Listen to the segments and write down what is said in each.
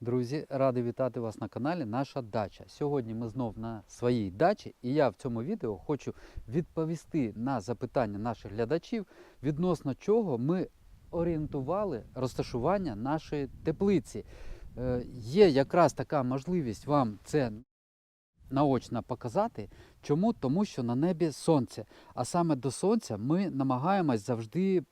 Друзі, радий вітати вас на каналі Наша Дача. Сьогодні ми знов на своїй дачі, і я в цьому відео хочу відповісти на запитання наших глядачів, відносно чого ми орієнтували розташування нашої теплиці. Е, Є якраз така можливість вам це наочно показати. Чому? Тому що на небі сонце. А саме до сонця ми намагаємось завжди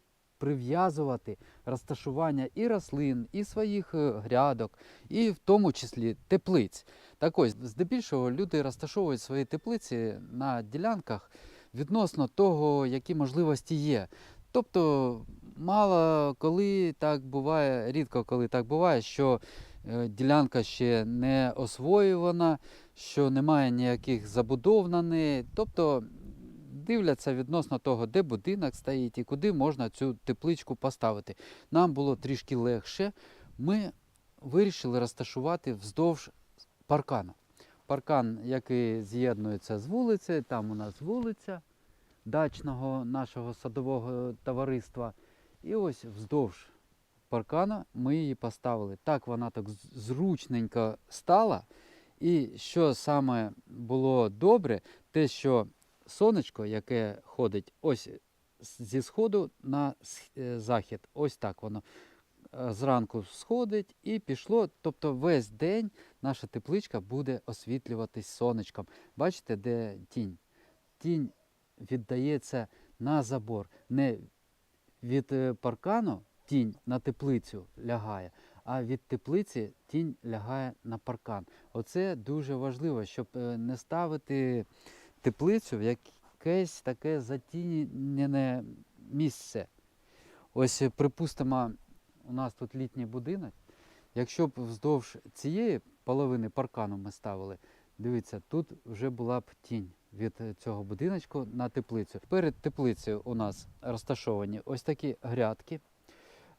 прив'язувати розташування і рослин, і своїх е, грядок, і в тому числі теплиць. Так ось, здебільшого люди розташовують свої теплиці на ділянках відносно того, які можливості є. Тобто, мало коли так буває, рідко коли так буває, що е, ділянка ще не освоювана, що немає ніяких забудов на неї. Тобто дивляться відносно того, де будинок стоїть і куди можна цю тепличку поставити. Нам було трішки легше. Ми вирішили розташувати вздовж паркану. Паркан, який з'єднується з вулицею, там у нас вулиця дачного нашого садового товариства. І ось вздовж паркана ми її поставили. Так вона так зручненько стала. І що саме було добре, те, що сонечко, яке ходить ось зі сходу на е, захід, ось так воно е, зранку сходить і пішло. Тобто весь день наша тепличка буде освітлюватись сонечком. Бачите, де тінь? Тінь віддається на забор. Не від е, паркану тінь на теплицю лягає, а від теплиці тінь лягає на паркан. Оце дуже важливо, щоб не ставити теплицю в якесь таке затінене місце. Ось, е, припустимо, у нас тут літній будинок. Якщо б вздовж цієї половини паркану ми ставили, дивіться, тут вже була б тінь від цього будиночку на теплицю. Перед теплицею у нас розташовані ось такі грядки.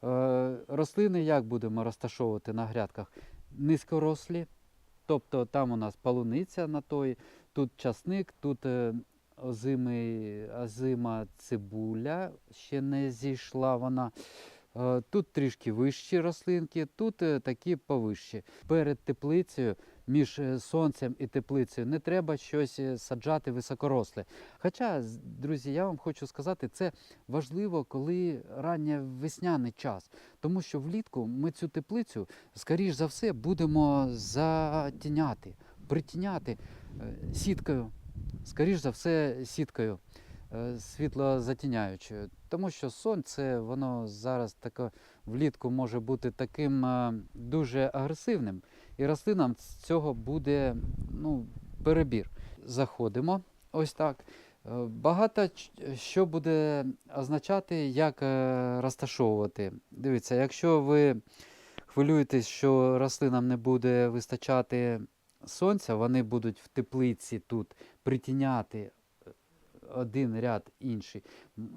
Е, Рослини як будемо розташовувати на грядках? Низькорослі, тобто там у нас полуниця на той, тут часник, тут е, озимий, озима цибуля, ще не зійшла вона. Е, Тут трішки вищі рослинки, тут е, такі повищі. Перед теплицею, між сонцем і теплицею, не треба щось саджати високоросле. Хоча, друзі, я вам хочу сказати, це важливо, коли раннє весняний час. Тому що влітку ми цю теплицю, скоріш за все, будемо затіняти, притіняти сіткою. Скоріш за все, сіткою е, світлозатіняючою. Тому що сонце, воно зараз таке влітку може бути таким е, дуже агресивним, і рослинам з цього буде ну, перебір. Заходимо ось так. Е, Багато що буде означати, як розташовувати. Дивіться, якщо ви хвилюєтесь, що рослинам не буде вистачати сонця, вони будуть в теплиці тут притіняти е, один ряд інший.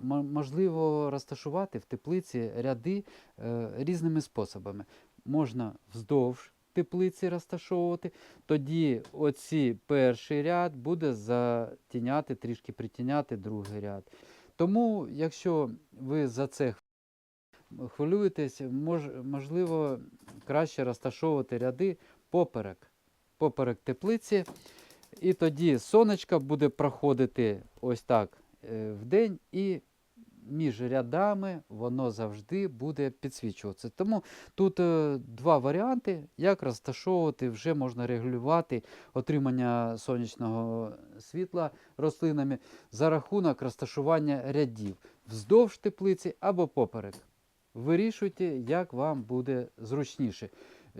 Можливо розташувати в теплиці ряди е, різними способами. Можна вздовж теплиці розташовувати, тоді оці перший ряд буде затіняти, трішки притіняти другий ряд. Тому, якщо ви за це хвилюєтесь, мож, можливо, краще розташовувати ряди поперек, поперек теплиці. І тоді сонечко буде проходити ось так е, в день, і між рядами воно завжди буде підсвічуватися. Тому тут е, два варіанти, як розташовувати, вже можна регулювати отримання сонячного світла рослинами за рахунок розташування рядів вздовж теплиці або поперек. Вирішуйте, як вам буде зручніше.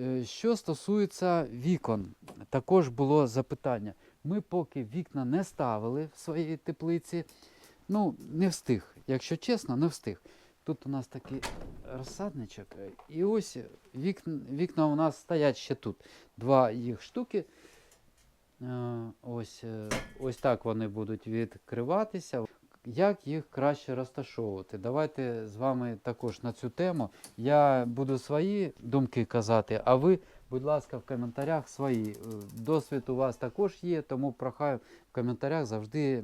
Е, Що стосується вікон, також було запитання. Ми поки вікна не ставили в своїй теплиці. Ну, не встиг, якщо чесно, не встиг. Тут у нас такий розсадничок. е, І ось вікна, вікна у нас стоять ще тут. Два їх штуки. Е, Ось, ось так вони будуть відкриватися. Як їх краще розташовувати? Давайте з вами також на цю тему. Я буду свої думки казати, а ви, будь ласка, в коментарях свої. Е, Досвід у вас також є, тому прохаю в коментарях завжди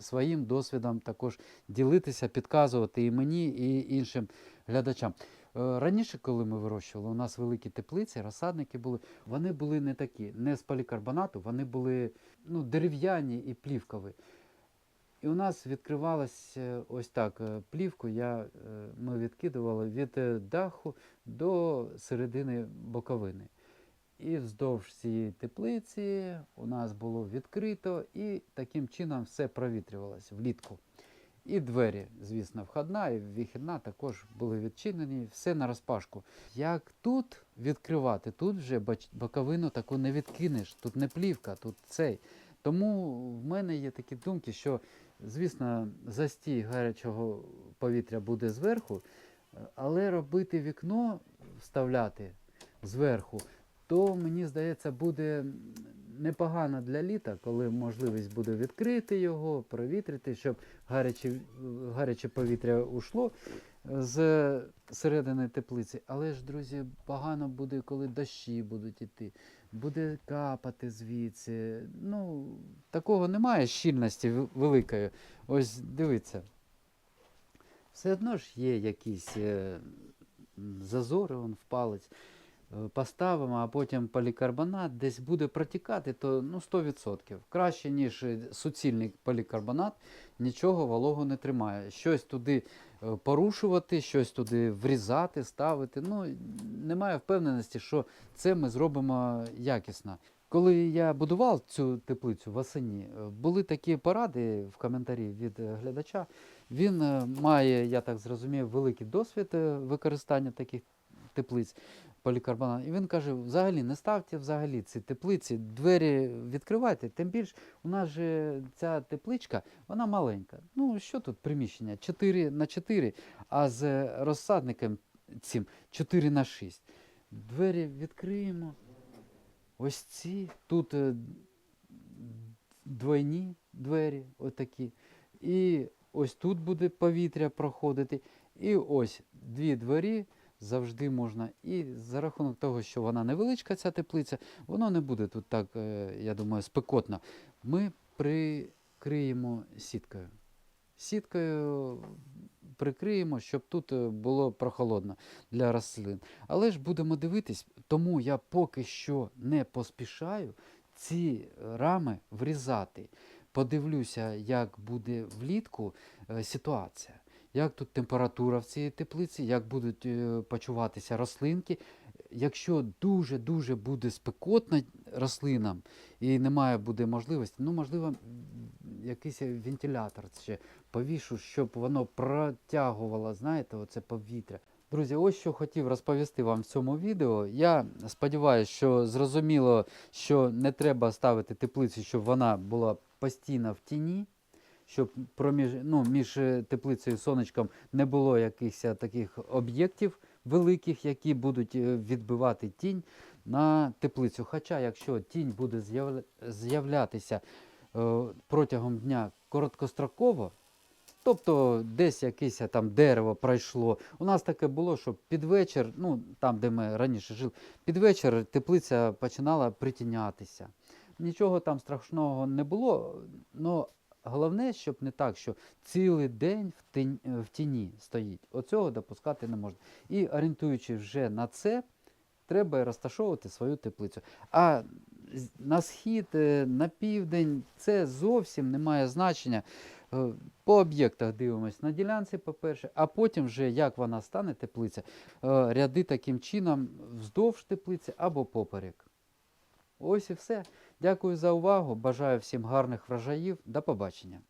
своїм досвідом також ділитися, підказувати і мені, і іншим глядачам. Е, Раніше, коли ми вирощували, у нас великі теплиці, розсадники були. Вони були не такі, не з полікарбонату, вони були ну, дерев'яні і плівкові. І у нас відкривалась е, ось так е, плівку, я, е, ми відкидували від е, даху до середини боковини. І вздовж цієї теплиці у нас було відкрито, і таким чином все провітрювалося влітку. І двері, звісно, входна і вихідна також були відчинені, все на розпашку. Як тут відкривати? Тут вже боковину таку не відкинеш, тут не плівка, тут цей. Тому в мене є такі думки, що, звісно, застій гарячого повітря буде зверху, е, але робити вікно, вставляти зверху, то мені здається, буде непогано для літа, коли можливість буде відкрити його, провітрити, щоб гаряче, гаряче повітря ушло з середини теплиці. Але ж, друзі, погано буде, коли дощі будуть іти, буде капати звідси. Ну, такого немає щільності великої. Ось дивіться. Все одно ж є якісь е, зазори, вон, в палець. Е, Поставимо, а потім полікарбонат десь буде протікати, то ну, 100%. Краще, ніж е, суцільний полікарбонат, нічого вологу не тримає. Щось туди е, порушувати, щось туди врізати, ставити. Ну, немає впевненості, що це ми зробимо якісно. Коли я будував цю теплицю восені, е, були такі поради в коментарі від глядача. Він має, я так зрозумів, великий досвід використання таких теплиць полікарбонат. І він каже: взагалі не ставте взагалі ці теплиці, двері відкривайте. Тим більш у нас же ця тепличка, вона маленька. Ну що тут приміщення? 4 на 4, а з розсадником цим 4 на 6. Двері відкриємо. Ось ці. Тут е, двойні двері, отакі. І ось тут буде повітря проходити. І ось дві двері завжди можна. І за рахунок того, що вона невеличка, ця теплиця, воно не буде тут так, е, я думаю, спекотно. Ми прикриємо сіткою. Сіткою прикриємо, щоб тут е, було прохолодно для рослин. Але ж будемо дивитись, тому я поки що не поспішаю ці рами врізати. Подивлюся, як буде влітку е, ситуація, як тут температура в цій теплиці, як будуть е, почуватися рослинки. Якщо дуже-дуже буде спекотно рослинам і немає буде можливості, ну можливо, якийсь вентилятор ще повішу, щоб воно протягувало, знаєте, оце повітря. Друзі, ось що хотів розповісти вам в цьому відео. Я сподіваюся, що зрозуміло, що не треба ставити теплицю, щоб вона була постійно в тіні, щоб проміж, ну, між е, теплицею і сонечком не було якихось таких об'єктів великих, які будуть е, відбивати тінь на теплицю. Хоча, якщо тінь буде з'явля- з'являтися е, протягом дня короткостроково, Тобто десь якесь там дерево пройшло. У нас таке було, що під вечір, ну там, де ми раніше жили, під вечір теплиця починала притінятися. Нічого там страшного не було. але головне, щоб не так, що цілий день в тінь- в тіні стоїть. Оцього допускати не можна. І орієнтуючись вже на це, треба розташовувати свою теплицю. А на схід, е, на південь це зовсім не має значення. Е, По об'єктах дивимось на ділянці, по-перше, а потім вже як вона стане теплиця, е, ряди таким чином вздовж теплиці або поперек. Ось і все. Дякую за увагу. Бажаю всім гарних врожаїв. До побачення.